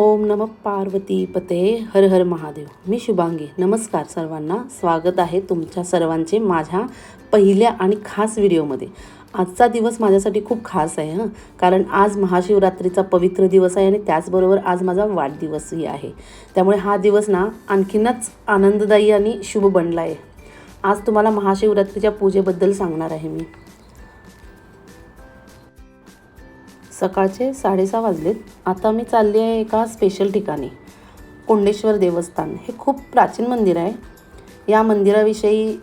ओम नम पार्वती पते हर हर महादेव. मी शुभांगी. नमस्कार सर्वांना. स्वागत आहे तुमच्या सर्वांचे माझ्या पहिल्या आणि खास व्हिडिओमध्ये. आजचा दिवस माझ्यासाठी खूप खास आहे हं. कारण आज महाशिवरात्रीचा पवित्र दिवस आहे आणि त्याचबरोबर आज माझा वाढदिवसही आहे. त्यामुळे हा दिवस ना आणखीनच आनंददायी आणि शुभ बनला आहे आज तुम्हाला महाशिवरात्रीच्या पूजेबद्दल सांगणार आहे मी. सकाळचे साडेसहा वाजलेत. आता मी चालली आहे एका स्पेशल ठिकाणी कोंडेश्वर देवस्थान. हे खूप प्राचीन मंदिर आहे. या मंदिराविषयी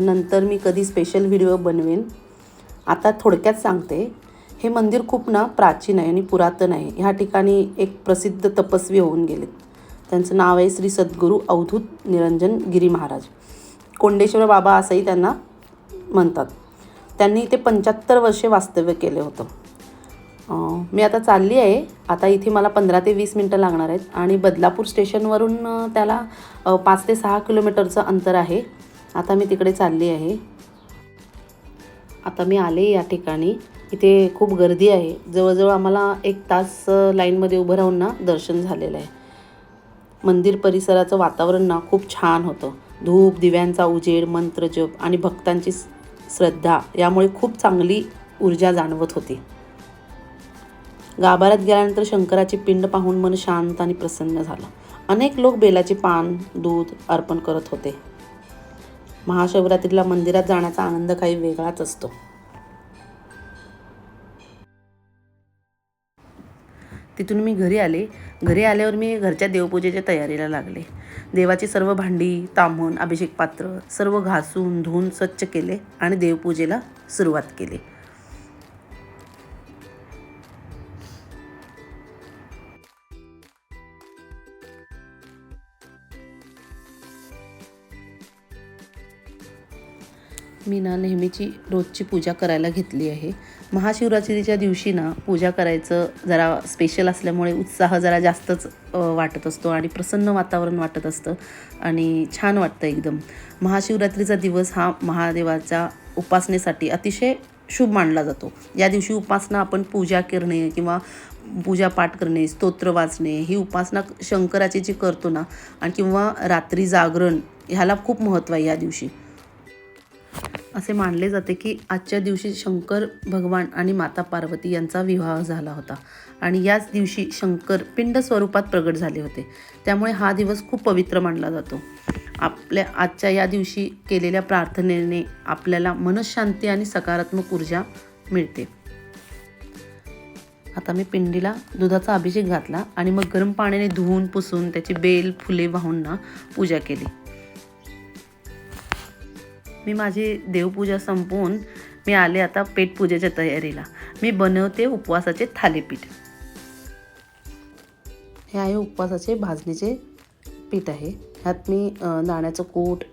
नंतर मी कधी स्पेशल व्हिडिओ बनवेन आता थोडक्यात सांगते. हे मंदिर खूप ना प्राचीन आहे आणि पुरातन आहे. ह्या ठिकाणी एक प्रसिद्ध तपस्वी होऊन गेलेत. त्यांचं नाव आहे श्री सद्गुरू अवधूत निरंजन गिरी महाराज. कोंडेश्वर बाबा असंही त्यांना म्हणतात. त्यांनी इथे पंच्याहत्तर वर्षे वास्तव्य केलं होतं. मी आता चालली आहे. आता इथे मला पंधरा ते वीस मिनटं लागणार आहेत आणि बदलापूर स्टेशनवरून त्याला पाच ते सहा किलोमीटरचं अंतर आहे. आता मी तिकडे चालली आहे. आता मी आले या ठिकाणी. इथे खूप गर्दी आहे. जवळजवळ आम्हाला एक तास लाईनमध्ये उभं राहून ना दर्शन झालेलं आहे. मंदिर परिसराचं वातावरण ना खूप छान होतं. धूप दिव्यांचा उजेड मंत्रजप आणि भक्तांची श्रद्धा यामुळे खूप चांगली ऊर्जा जाणवत होती. गाभाऱ्यात गेल्यानंतर शंकराची पिंड पाहून मन शांत आणि प्रसन्न झालं. अनेक लोक बेलाचे पान दूध अर्पण करत होते. महाशिवरात्रीला मंदिरात जाण्याचा आनंद काही वेगळाच असतो. तिथून मी घरी आले. घरी आल्यावर मी घरच्या देवपूजेच्या तयारीला लागले. देवाची सर्व भांडी तांबून अभिषेक पात्र सर्व घासून धुवून स्वच्छ केले आणि देवपूजेला सुरुवात केली. मी ना नेहमीची रोजची पूजा करायला घेतली आहे. महाशिवरात्रीच्या दिवशी ना पूजा करायचं जरा स्पेशल असल्यामुळे उत्साह जरा जास्तच वाटत असतो आणि प्रसन्न वातावरण वाटत असतं आणि छान वाटतं एकदम. महाशिवरात्रीचा दिवस हा महादेवाच्या उपासनेसाठी अतिशय शुभ मानला जातो. या दिवशी उपासना आपण पूजा करणे किंवा पूजापाठ करणे स्तोत्र वाचणे ही उपासना शंकराची जी करतो ना आणि किंवा रात्री जागरण ह्याला खूप महत्त्व आहे या दिवशी. असे मानले जाते की आजच्या दिवशी शंकर भगवान आणि माता पार्वती यांचा विवाह झाला होता. आणि याच दिवशी शंकर पिंड स्वरूपात प्रगट झाले होते. त्यामुळे हा दिवस खूप पवित्र मानला जातो. आपल्या आजच्या या दिवशी केलेल्या प्रार्थनेने आपल्याला मनशांती आणि सकारात्मक ऊर्जा मिळते. आता मी पिंडीला दुधाचा अभिषेक घातला आणि मग गरम पाण्याने धुवून पुसून त्याची बेल फुले वाहून ना पूजा केली. मी माझी देवपूजा संपवून मी आले आता पेटपूजेच्या तयारीला. मी बनवते उपवासाचे थालीपीठ. हे आहे उपवासाचे भाजणीचे पीठ आहे. ह्यात मी दाण्याचं कूट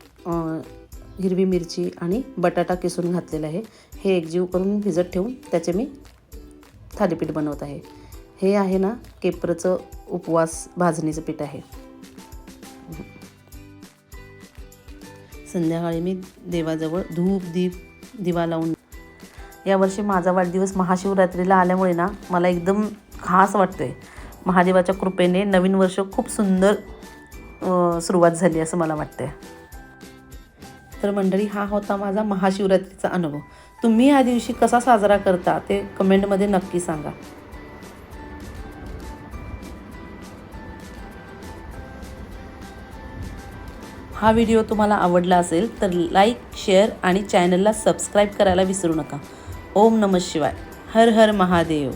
हिरवी मिरची आणि बटाटा किसून घातलेला आहे. हे एकजीव करून भिजत ठेवून त्याचे मी थालीपीठ बनवत आहे. हे आहे ना केप्रचं उपवास भाजणीचं पीठ आहे. संध्याकाळी मी देवाजवळ धूप दीप दिवा लावून यावर्षी माझा वाढदिवस महाशिवरात्रीला आल्यामुळे ना मला एकदम खास वाटतं आहे महादेवाच्या कृपेने नवीन वर्ष खूप सुंदर सुरुवात झाली असं मला वाटतं आहे तर मंडळी हा होता माझा महाशिवरात्रीचा अनुभव. तुम्ही या दिवशी कसा साजरा करता ते कमेंटमध्ये नक्की सांगा. हा व्हिडिओ तुम्हाला आवडला असेल तर लाईक शेअर आणि चॅनलला सबस्क्राईब करायला विसरू नका. ओम नमः शिवाय. हर हर महादेव.